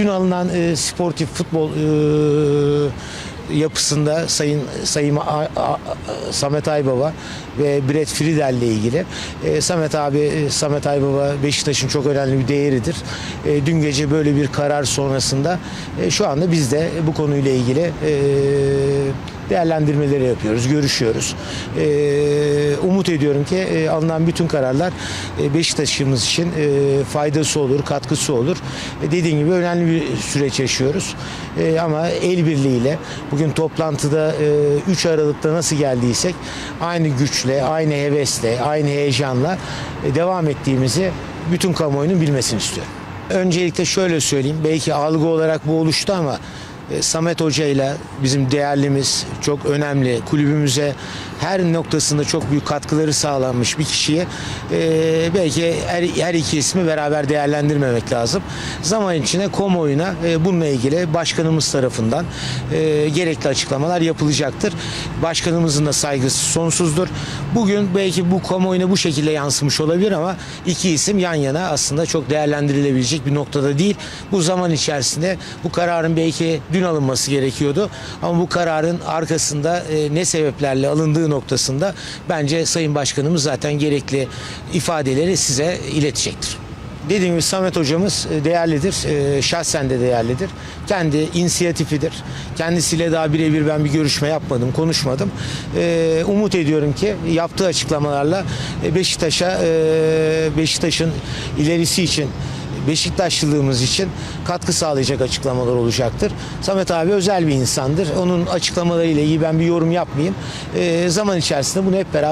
dün alınan e, sportif futbol e, yapısında Sayın Sayın A- A- Samet Aybaba ve Brett Friedel ile ilgili. E, Samet abi e, Samet Aybaba Beşiktaş'ın çok önemli bir değeridir. E, dün gece böyle bir karar sonrasında e, şu anda biz de bu konuyla ilgili e, değerlendirmeleri yapıyoruz, görüşüyoruz. E, umut ediyorum ki e, alınan bütün kararlar e, Beşiktaş'ımız için e, faydası olur, katkısı olur. E, dediğim gibi önemli bir süreç yaşıyoruz. E, ama el birliğiyle bugün toplantıda e, 3 Aralık'ta nasıl geldiysek aynı güçle, aynı hevesle, aynı heyecanla e, devam ettiğimizi bütün kamuoyunun bilmesini istiyorum. Öncelikle şöyle söyleyeyim. Belki algı olarak bu oluştu ama Samet Hoca ile bizim değerlimiz çok önemli kulübümüze her noktasında çok büyük katkıları sağlanmış bir kişiye e, belki her, her iki ismi beraber değerlendirmemek lazım. Zaman içinde kamuoyuna e, bununla ilgili başkanımız tarafından e, gerekli açıklamalar yapılacaktır. Başkanımızın da saygısı sonsuzdur. Bugün belki bu kamuoyuna bu şekilde yansımış olabilir ama iki isim yan yana aslında çok değerlendirilebilecek bir noktada değil. Bu zaman içerisinde bu kararın belki dün alınması gerekiyordu. Ama bu kararın arkasında e, ne sebeplerle alındığı noktasında bence Sayın Başkanımız zaten gerekli ifadeleri size iletecektir. Dediğim gibi Samet hocamız e, değerlidir. E, Şahsen de değerlidir. Kendi inisiyatifidir. Kendisiyle daha birebir ben bir görüşme yapmadım, konuşmadım. Umut ediyorum ki yaptığı açıklamalarla Beşiktaş'a Beşiktaş'ın ilerisi için Beşiktaşlılığımız için katkı sağlayacak açıklamalar olacaktır. Samet abi özel bir insandır. Onun açıklamalarıyla ilgili ben bir yorum yapmayayım. E, zaman içerisinde bunu hep beraber